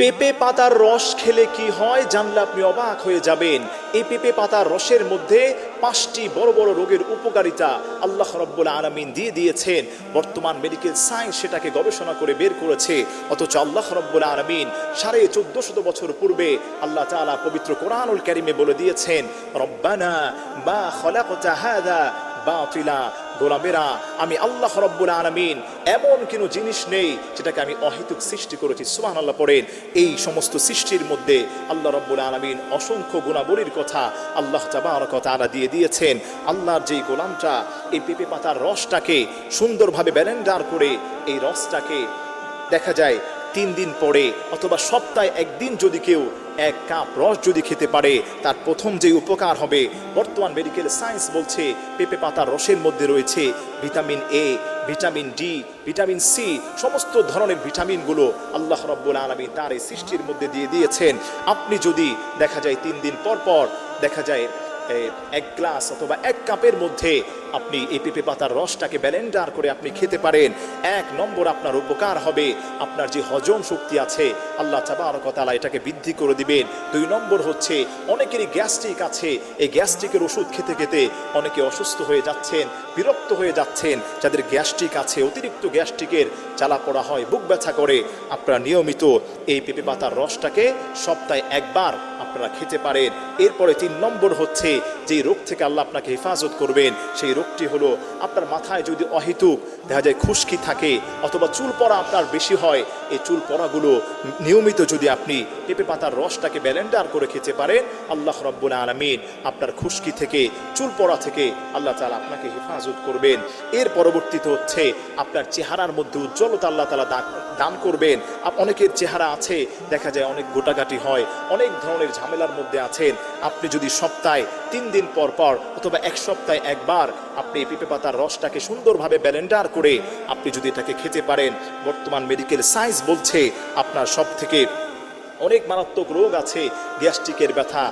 পেঁপে পাতার রস খেলে কি হয় জানলে আপনি অবাক হয়ে যাবেন। এই পেঁপে পাতার রসের মধ্যে পাঁচটি বড় বড় রোগের উপকারিতা আল্লাহ রব্বুল আলমিন দিয়ে দিয়েছেন। বর্তমান মেডিকেল সায়েন্স সেটাকে গবেষণা করে বের করেছে। অথচ আল্লাহ রব্বুল আলমিন সাড়ে চোদ্দ শত বছর পূর্বে আল্লাহ তাআলা পবিত্র কোরআনুল ক্যারিমে বলে দিয়েছেন, রব্বানা বা খলাকতা হাদা বাতিলা। গোলামেরা, আমি আল্লাহ রব্বুল আলমিন, এমন কোনো জিনিস নেই যেটাকে আমি অহেতুক সৃষ্টি করেছি। সুবাহ আল্লাহ পড়েন, এই সমস্ত সৃষ্টির মধ্যে আল্লাহ রব্বুল আলমিন অসংখ্য গুণাবলীর কথা আল্লাহ তাবার কথা আলা দিয়ে দিয়েছেন। আল্লাহর যেই গোলামটা, এই পেঁপে পাতার রসটাকে সুন্দরভাবে ব্যালেন্ডার করে এই রসটাকে দেখা যায় তিন দিন পরে অথবা সপ্তাহে একদিন যদি কেউ এক কাপ রস যদি খেতে পারে, তার প্রথম যে উপকার হবে, বর্তমান মেডিকেল সায়েন্স বলছে পেঁপে পাতার রসের মধ্যে রয়েছে vitamin A vitamin D vitamin C সমস্ত ধরনের ভিটামিনগুলো আল্লাহ রব্বুল আলমী তার এই সৃষ্টির মধ্যে দিয়ে দিয়েছেন। আপনি যদি দেখা যায় তিন দিন পর পর, দেখা যায় এক গ্লাস অথবা এক কাপের মধ্যে আপনি এই পেঁপে পাতার রসটাকে ব্যালেন্ডার করে আপনি খেতে পারেন। এক নম্বর আপনার উপকার হবে, আপনার যে হজম শক্তি আছে, আল্লাহ তাবারকতালা এটাকে বৃদ্ধি করে দিবেন। দুই নম্বর হচ্ছে, অনেকেরই গ্যাস্ট্রিক আছে, এই গ্যাস্ট্রিকের ওষুধ খেতে খেতে অনেকে অসুস্থ হয়ে যাচ্ছেন, বিরক্ত হয়ে যাচ্ছেন। যাদের গ্যাস্ট্রিক আছে, অতিরিক্ত গ্যাস্ট্রিকের চালা পড়া হয়, বুক ব্যথা করে, আপনারা নিয়মিত এই পেঁপে পাতার রসটাকে সপ্তাহে একবার আপনারা খেতে পারেন। এরপরে তিন নম্বর হচ্ছে যে রোগ থেকে আল্লাহ আপনাকে হেফাজত করবেন, সেই রোগটি হলো আপনার মাথায় যদি অহেতুক দেখা যায় খুশকি থাকে অথবা চুল পড়া আপনার বেশি হয়, এই চুল পড়াগুলো নিয়মিত যদি আপনি পেঁপে পাতার রসটাকে ব্যালেন্ডার করে খেতে পারেন, আল্লাহ রব্বুল আলমিন আপনার খুশকি থেকে, চুল পড়া থেকে আল্লাহ তালা আপনাকে হেফাজত করবেন। এর পরবর্তীতে হচ্ছে আপনার চেহারার মধ্যে উজ্জ্বলতা আল্লাহ তালা দান- দান করবেন। অনেকের চেহারা আছে, দেখা যায় অনেক গোটাগাটি হয়, অনেক ধরনের ঝামেলার মধ্যে আছেন। আপনি যদি সপ্তাহে তিন দিন পর পর, অথবা এক সপ্তাহে একবার আপনি পেঁপে পাতার রসটাকে সুন্দরভাবে ব্যালেন্ডার করে আপনি যদি এটাকে খেতে পারেন, বর্তমান মেডিকেল সায়েন্স বলছে আপনার সব থেকে অনেক মারাত্মক রোগ আছে, গ্যাস্ট্রিকের ব্যথা।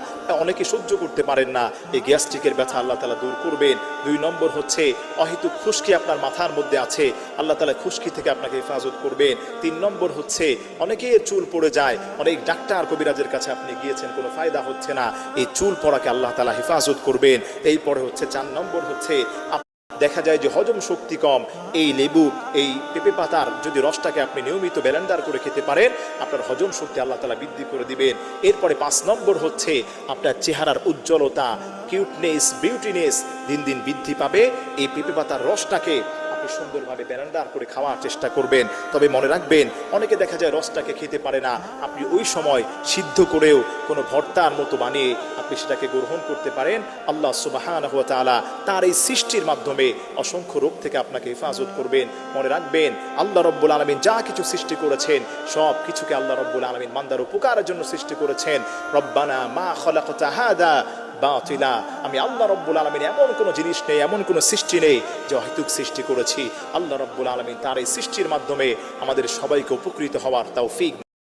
অনেকে সহ্য করতে পারেন না। এই গ্যাস্ট্রিকের ব্যথা আল্লাহ তালা দূর করবেন। দুই নম্বর হচ্ছে, অহেতুক খুশকি আপনার মাথার মধ্যে আছে। আল্লাহ তালা খুশকি থেকে আপনাকে হেফাজত করবেন। তিন নম্বর হচ্ছে, অনেকের চুল পড়ে যায়। অনেক ডাক্তার কবিরাজের কাছে আপনি গিয়েছেন, কোনো ফায়দা হচ্ছে না। এই চুল পড়াকে আল্লাহ তালা হেফাজত করবেন। এই পরে হচ্ছে, চার নম্বর হচ্ছে দেখা যায় যে হজম শক্তি কম। এই লেবু, এই পেঁপে পাতার যদি রসটাকে আপনি নিয়মিত ব্যালেন্ডার করে খেতে পারেন, আপনার হজম শক্তি আল্লাহ তালা বৃদ্ধি করে দিবেন। এরপরে পাঁচ নম্বর হচ্ছে আপনার চেহারার উজ্জ্বলতা কিউটনেস বিউটিনেস দিন দিন বৃদ্ধি পাবে। এই পেঁপে পাতার রসটাকে সুন্দরভাবে ব্যালেন্ডার করে খাওয়ার চেষ্টা করবেন। তবে মনে রাখবেন, অনেকে দেখা যায় রসটাকে খেতে পারে না। আপনি ওই সময় সিদ্ধ করেও কোনো ভর্তার মতো বানিয়ে আপনি সেটাকে গ্রহণ করতে পারেন। আল্লাহ সুবাহান তাআলা তার এই সৃষ্টির মাধ্যমে অসংখ্য রোগ থেকে আপনাকে হেফাজত করবেন। মনে রাখবেন, আল্লাহ রব্বুল আলমিন যা কিছু সৃষ্টি করেছেন, সব কিছুকে আল্লাহ রব্বুল আলমিন মান্দার উপকারের জন্য সৃষ্টি করেছেন। রব্বানা মা খলাকতা বাতিলা। আমি আল্লাহ রব্বুল আলমিন এমন কোনো জিনিস নেই, এমন কোনো সৃষ্টি নেই যে অহেতুক সৃষ্টি করেছি। আল্লাহ রব্বুল আলমিন তার এই সৃষ্টির মাধ্যমে আমাদের সবাইকে উপকৃত হওয়ার তৌফিক